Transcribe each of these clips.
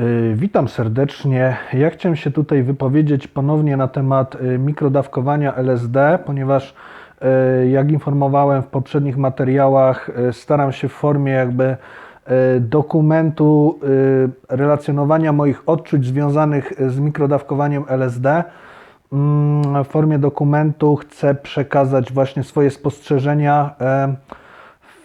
Y, Witam serdecznie. Ja chciałem się tutaj wypowiedzieć ponownie na temat y, mikrodawkowania LSD, ponieważ y, jak informowałem w poprzednich materiałach, staram się w formie jakby dokumentu relacjonowania moich odczuć związanych z mikrodawkowaniem LSD. Mm, W formie dokumentu chcę przekazać właśnie swoje spostrzeżenia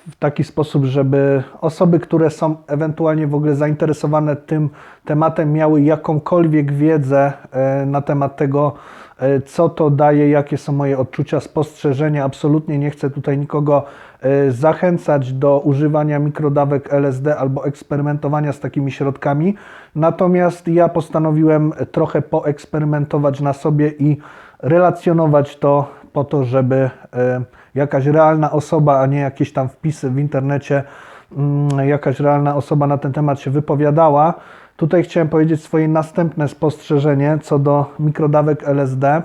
w taki sposób, żeby osoby, które są ewentualnie w ogóle zainteresowane tym tematem, miały jakąkolwiek wiedzę e, na temat tego, e, co to daje, jakie są moje odczucia, spostrzeżenia. Absolutnie nie chcę tutaj nikogo e, zachęcać do używania mikrodawek LSD albo eksperymentowania z takimi środkami. Natomiast ja postanowiłem trochę poeksperymentować na sobie i relacjonować to po to, żeby e, jakaś realna osoba, a nie jakieś tam wpisy w internecie, mm, jakaś realna osoba na ten temat się wypowiadała. Tutaj chciałem powiedzieć swoje następne spostrzeżenie co do mikrodawek LSD.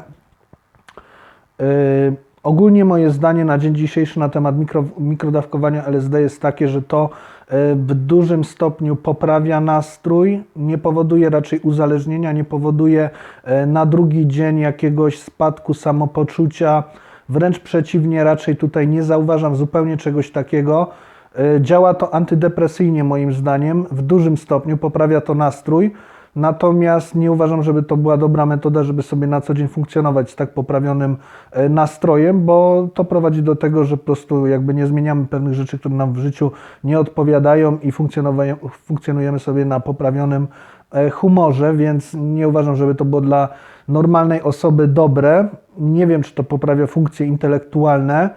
Ogólnie moje zdanie na dzień dzisiejszy na temat mikro, mikrodawkowania LSD jest takie, że to yy, w dużym stopniu poprawia nastrój, nie powoduje raczej uzależnienia, nie powoduje yy, na drugi dzień jakiegoś spadku samopoczucia. Wręcz przeciwnie, raczej tutaj nie zauważam zupełnie czegoś takiego. Yy, Działa to antydepresyjnie moim zdaniem, w dużym stopniu poprawia to nastrój. Natomiast nie uważam, żeby to była dobra metoda, żeby sobie na co dzień funkcjonować z tak poprawionym e, nastrojem, bo to prowadzi do tego, że po prostu jakby nie zmieniamy pewnych rzeczy, które nam w życiu nie odpowiadają i funkcjonujemy sobie na poprawionym e, humorze, więc nie uważam, żeby to było dla normalnej osoby dobre. Nie wiem, czy to poprawia funkcje intelektualne.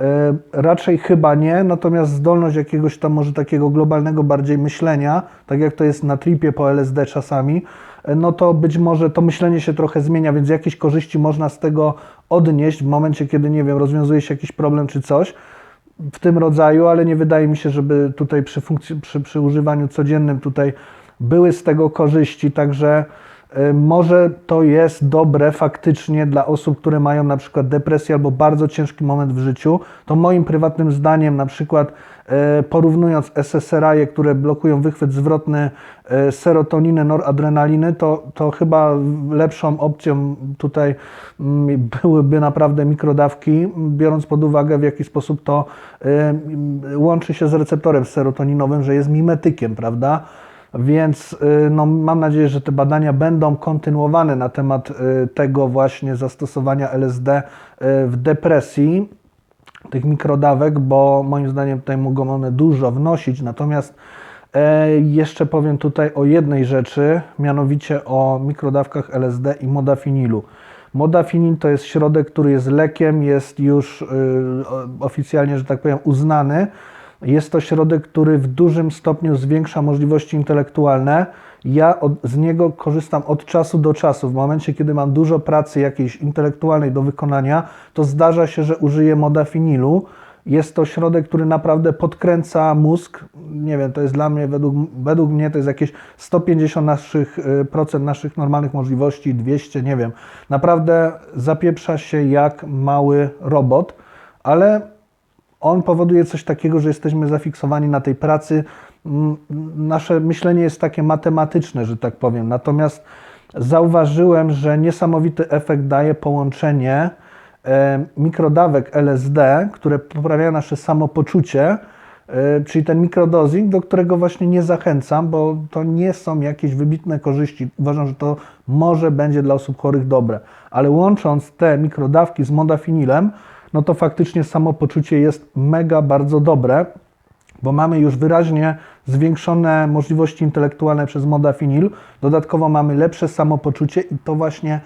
E, Raczej chyba nie, natomiast zdolność jakiegoś tam może takiego globalnego bardziej myślenia, tak jak to jest na tripie po LSD czasami, e, no to być może to myślenie się trochę zmienia, więc jakieś korzyści można z tego odnieść w momencie, kiedy, nie wiem, rozwiązuje się jakiś problem czy coś w tym rodzaju, ale nie wydaje mi się, żeby tutaj przy, funkcji, przy, przy używaniu codziennym tutaj były z tego korzyści, także może to jest dobre faktycznie dla osób, które mają na przykład depresję albo bardzo ciężki moment w życiu. To moim prywatnym zdaniem, na przykład y, porównując SSRI, które blokują wychwyt zwrotny y, serotoniny, noradrenaliny, to, to chyba lepszą opcją tutaj mm, byłyby naprawdę mikrodawki, biorąc pod uwagę w jaki sposób to y, łączy się z receptorem serotoninowym, że jest mimetykiem, prawda? Więc y, no, mam nadzieję, że te badania będą kontynuowane na temat y, tego właśnie zastosowania LSD y, w depresji, tych mikrodawek, bo moim zdaniem tutaj mogą one dużo wnosić. Natomiast e, jeszcze powiem tutaj o jednej rzeczy, mianowicie o mikrodawkach LSD i modafinilu. Modafinil to jest środek, który jest lekiem, jest już oficjalnie, że tak powiem, uznany. Jest to środek, który w dużym stopniu zwiększa możliwości intelektualne. Ja od, z niego korzystam od czasu do czasu. W momencie, kiedy mam dużo pracy jakiejś intelektualnej do wykonania, to zdarza się, że użyję modafinilu. Jest to środek, który naprawdę podkręca mózg. Nie wiem, to jest dla mnie, według, według mnie to jest jakieś 150 naszych, y, procent naszych normalnych możliwości, 200, nie wiem. Naprawdę zapieprza się jak mały robot, ale on powoduje coś takiego, że jesteśmy zafiksowani na tej pracy. Mm, Nasze myślenie jest takie matematyczne, że tak powiem. Natomiast zauważyłem, że niesamowity efekt daje połączenie e, mikrodawek LSD, które poprawiają nasze samopoczucie, e, czyli ten mikrodosing, do którego właśnie nie zachęcam, bo to nie są jakieś wybitne korzyści. Uważam, że to może będzie dla osób chorych dobre, ale łącząc te mikrodawki z modafinilem, no to faktycznie samopoczucie jest mega bardzo dobre, bo mamy już wyraźnie zwiększone możliwości intelektualne przez modafinil. Dodatkowo mamy lepsze samopoczucie i to właśnie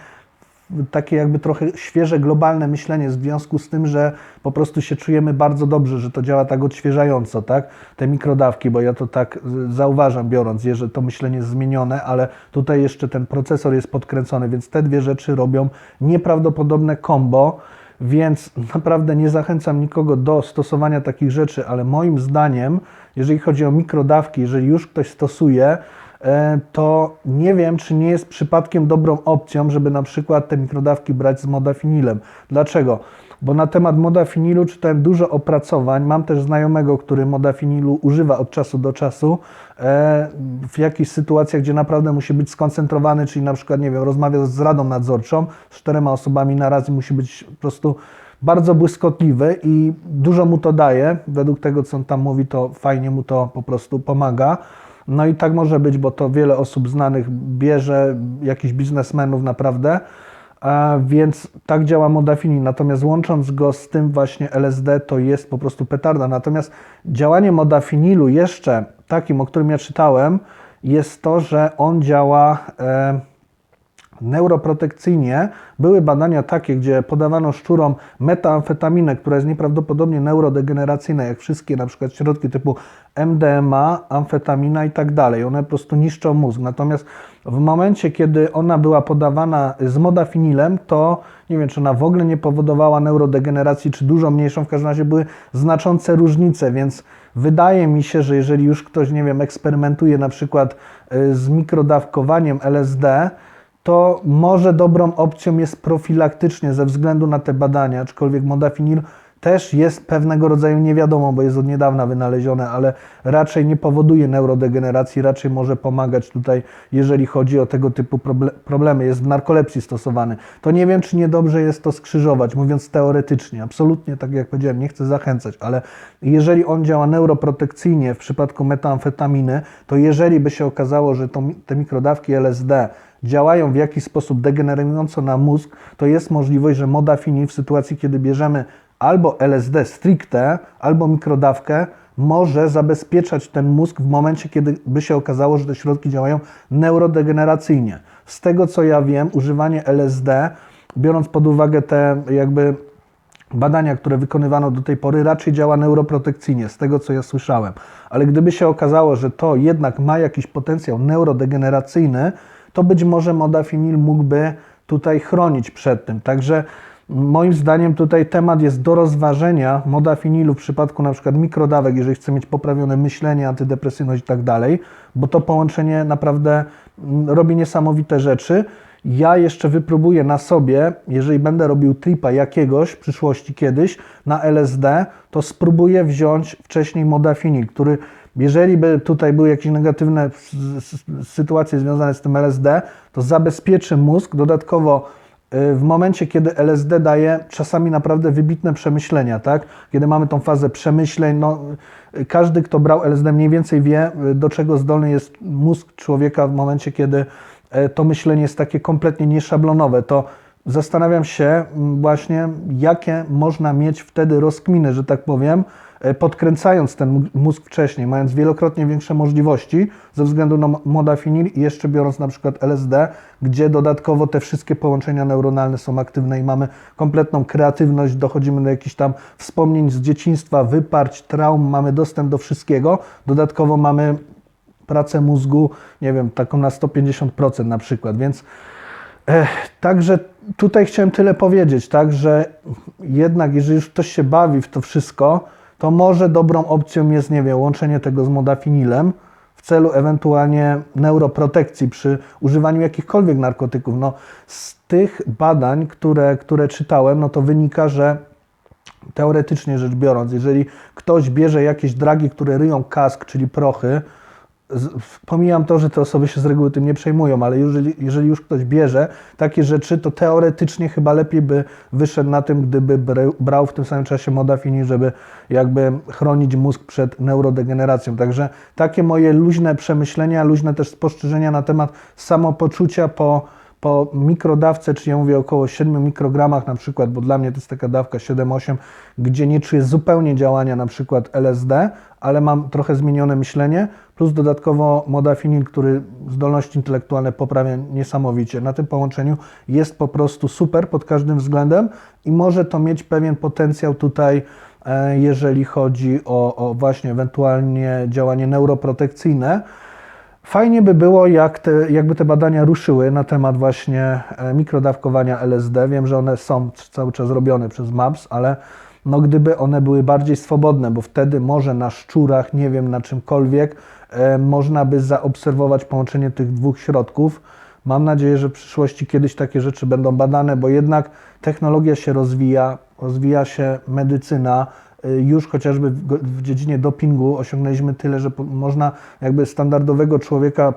takie jakby trochę świeże, globalne myślenie w związku z tym, że po prostu się czujemy bardzo dobrze, że to działa tak odświeżająco, tak? Te mikrodawki, bo ja to tak y, zauważam biorąc je, że to myślenie jest zmienione, ale tutaj jeszcze ten procesor jest podkręcony, więc te dwie rzeczy robią nieprawdopodobne combo, więc naprawdę nie zachęcam nikogo do stosowania takich rzeczy, ale moim zdaniem, jeżeli chodzi o mikrodawki, jeżeli już ktoś stosuje, e, to nie wiem, czy nie jest przypadkiem dobrą opcją, żeby na przykład te mikrodawki brać z modafinilem. Dlaczego? Bo na temat modafinilu czytałem dużo opracowań. Mam też znajomego, który modafinilu używa od czasu do czasu e, w jakichś sytuacjach, gdzie naprawdę musi być skoncentrowany, czyli na przykład, nie wiem, rozmawia z radą nadzorczą, z czterema osobami na raz i musi być po prostu bardzo błyskotliwy i dużo mu to daje. Według tego, co on tam mówi, to fajnie mu to po prostu pomaga. No i tak może być, bo to wiele osób znanych bierze, jakichś biznesmenów naprawdę, więc tak działa Modafini. Natomiast łącząc go z tym właśnie LSD, to jest po prostu petarda. Natomiast działanie Modafinilu jeszcze takim, o którym ja czytałem, jest to, że on działa... Neuroprotekcyjnie. Były badania takie, gdzie podawano szczurom metamfetaminę, która jest nieprawdopodobnie neurodegeneracyjna, jak wszystkie na przykład środki typu MDMA, amfetamina i tak dalej. One po prostu niszczą mózg. Natomiast w momencie, kiedy ona była podawana z modafinilem, to nie wiem, czy ona w ogóle nie powodowała neurodegeneracji, czy dużo mniejszą. W każdym razie były znaczące różnice, więc wydaje mi się, że jeżeli już ktoś, nie wiem, eksperymentuje na przykład y, z mikrodawkowaniem LSD, to może dobrą opcją jest profilaktycznie ze względu na te badania, aczkolwiek modafinil też jest pewnego rodzaju niewiadomą, bo jest od niedawna wynalezione, ale raczej nie powoduje neurodegeneracji, raczej może pomagać tutaj, jeżeli chodzi o tego typu problemy. Jest w narkolepsji stosowany. To nie wiem, czy niedobrze jest to skrzyżować, mówiąc teoretycznie. Absolutnie, tak jak powiedziałem, nie chcę zachęcać, ale jeżeli on działa neuroprotekcyjnie w przypadku metamfetaminy, to jeżeli by się okazało, że to, te mikrodawki LSD działają w jakiś sposób degenerująco na mózg, to jest możliwość, że modafinil w sytuacji, kiedy bierzemy albo LSD stricte, albo mikrodawkę, może zabezpieczać ten mózg w momencie, kiedy by się okazało, że te środki działają neurodegeneracyjnie. Z tego co ja wiem, używanie LSD, biorąc pod uwagę te jakby badania, które wykonywano do tej pory, raczej działa neuroprotekcyjnie, z tego co ja słyszałem. Ale gdyby się okazało, że to jednak ma jakiś potencjał neurodegeneracyjny, to być może modafinil mógłby tutaj chronić przed tym. Także moim zdaniem tutaj temat jest do rozważenia modafinilu w przypadku na przykład mikrodawek, jeżeli chce mieć poprawione myślenie, antydepresyjność i tak dalej, bo to połączenie naprawdę mm, robi niesamowite rzeczy. Ja jeszcze wypróbuję na sobie, jeżeli będę robił tripa jakiegoś w przyszłości kiedyś na LSD, to spróbuję wziąć wcześniej modafinil, który jeżeli by tutaj były jakieś negatywne sytuacje związane z tym LSD, to zabezpieczy mózg. Dodatkowo y, w momencie, kiedy LSD daje czasami naprawdę wybitne przemyślenia, tak? Kiedy mamy tą fazę przemyśleń, no, każdy, kto brał LSD mniej więcej wie, y, do czego zdolny jest mózg człowieka w momencie, kiedy y, to myślenie jest takie kompletnie nieszablonowe. To zastanawiam się właśnie, jakie można mieć wtedy rozkminy, że tak powiem, E, podkręcając ten mózg wcześniej, mając wielokrotnie większe możliwości ze względu na modafinil i jeszcze biorąc na przykład LSD, gdzie dodatkowo te wszystkie połączenia neuronalne są aktywne i mamy kompletną kreatywność, dochodzimy do jakichś tam wspomnień z dzieciństwa, wyparć, traum, mamy dostęp do wszystkiego. Dodatkowo mamy pracę mózgu, nie wiem, taką na 150% na przykład, więc e, Także tutaj chciałem tyle powiedzieć, tak, że jednak jeżeli już ktoś się bawi w to wszystko, to może dobrą opcją jest, nie wiem, łączenie tego z modafinilem w celu ewentualnie neuroprotekcji przy używaniu jakichkolwiek narkotyków. No, z tych badań, które, które czytałem, no to wynika, że teoretycznie rzecz biorąc, jeżeli ktoś bierze jakieś dragi, które ryją kask, czyli prochy, pomijam to, że te osoby się z reguły tym nie przejmują, ale jeżeli, jeżeli już ktoś bierze takie rzeczy, to teoretycznie chyba lepiej by wyszedł na tym, gdyby brał w tym samym czasie modafini, żeby jakby chronić mózg przed neurodegeneracją. Także takie moje luźne przemyślenia, luźne też spostrzeżenia na temat samopoczucia po po mikrodawce, czyli ja mówię około 7 mikrogramach na przykład, bo dla mnie to jest taka dawka 7-8, gdzie nie czuję zupełnie działania na przykład LSD, ale mam trochę zmienione myślenie, plus dodatkowo modafinil, który zdolności intelektualne poprawia niesamowicie. Na tym połączeniu jest po prostu super pod każdym względem i może to mieć pewien potencjał tutaj, e, jeżeli chodzi o, o właśnie ewentualnie działanie neuroprotekcyjne, Fajnie by było, jak te, jakby te badania ruszyły na temat właśnie e, mikrodawkowania LSD. Wiem, że one są cały czas robione przez MAPS, ale no gdyby one były bardziej swobodne, bo wtedy może na szczurach, nie wiem, na czymkolwiek, e, można by zaobserwować połączenie tych dwóch środków. Mam nadzieję, że w przyszłości kiedyś takie rzeczy będą badane, bo jednak technologia się rozwija, rozwija się medycyna, y, już chociażby w, dziedzinie dopingu osiągnęliśmy tyle, że można jakby standardowego człowieka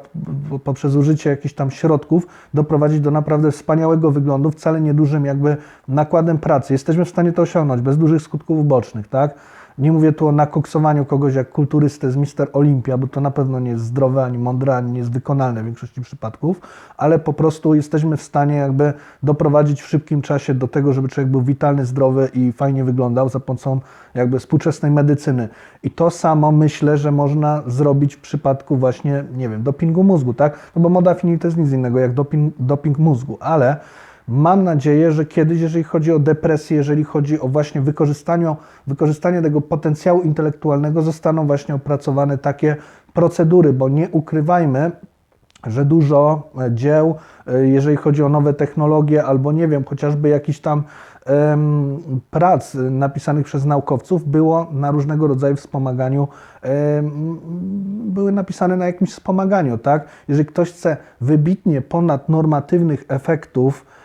poprzez użycie jakichś tam środków doprowadzić do naprawdę wspaniałego wyglądu, wcale niedużym jakby nakładem pracy. Jesteśmy w stanie to osiągnąć bez dużych skutków ubocznych, tak? Nie mówię tu o nakoksowaniu kogoś jak kulturystę z Mister Olimpia, bo to na pewno nie jest zdrowe, ani mądre, ani nie jest wykonalne w większości przypadków, ale po prostu jesteśmy w stanie jakby doprowadzić w szybkim czasie do tego, żeby człowiek był witalny, zdrowy i fajnie wyglądał za pomocą jakby współczesnej medycyny. I to samo myślę, że można zrobić w przypadku właśnie, nie wiem, dopingu mózgu, tak? No bo modafinil to jest nic innego jak doping, doping mózgu, ale Mam nadzieję, że kiedyś, jeżeli chodzi o depresję, jeżeli chodzi o właśnie wykorzystanie, wykorzystanie tego potencjału intelektualnego, zostaną właśnie opracowane takie procedury, bo nie ukrywajmy, że dużo e, dzieł, e, jeżeli chodzi o nowe technologie, albo nie wiem, chociażby jakiś tam prac napisanych przez naukowców było na różnego rodzaju wspomaganiu, były napisane na jakimś wspomaganiu, tak? Jeżeli ktoś chce wybitnie ponadnormatywnych efektów em,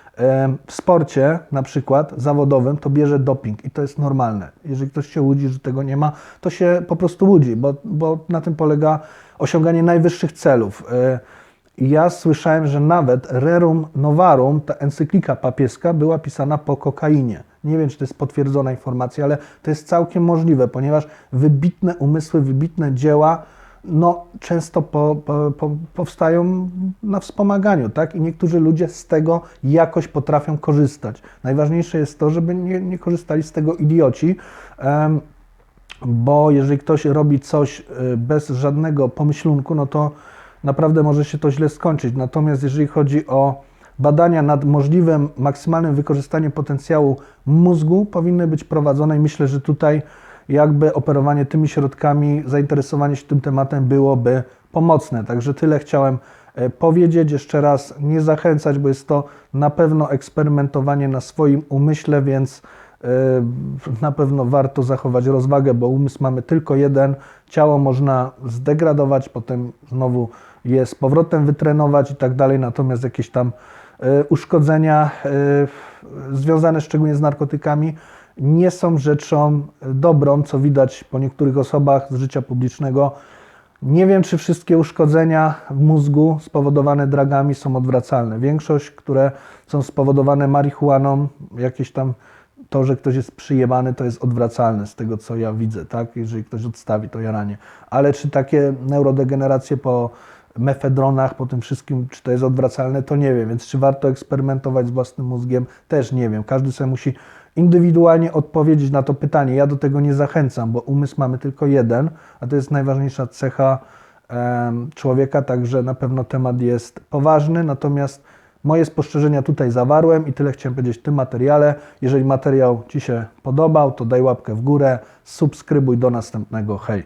w sporcie, na przykład zawodowym, to bierze doping i to jest normalne. Jeżeli ktoś się łudzi, że tego nie ma, to się po prostu łudzi, bo, bo na tym polega osiąganie najwyższych celów. E, ja słyszałem, że nawet Rerum Novarum, ta encyklika papieska, była pisana po kokainie. Nie wiem, czy to jest potwierdzona informacja, ale to jest całkiem możliwe, ponieważ wybitne umysły, wybitne dzieła, no, często po, po, po, powstają na wspomaganiu, tak? I niektórzy ludzie z tego jakoś potrafią korzystać. Najważniejsze jest to, żeby nie, nie korzystali z tego idioci. em, bo jeżeli ktoś robi coś y, bez żadnego pomyślunku, no to naprawdę może się to źle skończyć. Natomiast jeżeli chodzi o badania nad możliwym maksymalnym wykorzystaniem potencjału mózgu, powinny być prowadzone i myślę, że tutaj jakby operowanie tymi środkami, zainteresowanie się tym tematem byłoby pomocne. Także tyle chciałem e, powiedzieć. Jeszcze raz nie zachęcać, bo jest to na pewno eksperymentowanie na swoim umyśle, więc e, na pewno warto zachować rozwagę, bo umysł mamy tylko jeden. Ciało można zdegradować, potem znowu je z powrotem wytrenować i tak dalej, natomiast jakieś tam uszkodzenia e, związane szczególnie z narkotykami nie są rzeczą dobrą, co widać po niektórych osobach z życia publicznego. Nie wiem, czy wszystkie uszkodzenia w mózgu spowodowane dragami są odwracalne. Większość, które są spowodowane marihuaną, jakieś tam to, że ktoś jest przyjebany, to jest odwracalne z tego, co ja widzę, tak? Jeżeli ktoś odstawi to jaranie. Ale czy takie neurodegeneracje po mefedronach, po tym wszystkim, czy to jest odwracalne, to nie wiem. Więc czy warto eksperymentować z własnym mózgiem, też nie wiem. Każdy sobie musi indywidualnie odpowiedzieć na to pytanie. Ja do tego nie zachęcam, bo umysł mamy tylko jeden, a to jest najważniejsza cecha człowieka, także na pewno temat jest poważny, natomiast moje spostrzeżenia tutaj zawarłem i tyle chciałem powiedzieć w tym materiale. Jeżeli materiał Ci się podobał, to daj łapkę w górę, subskrybuj do następnego. Hej!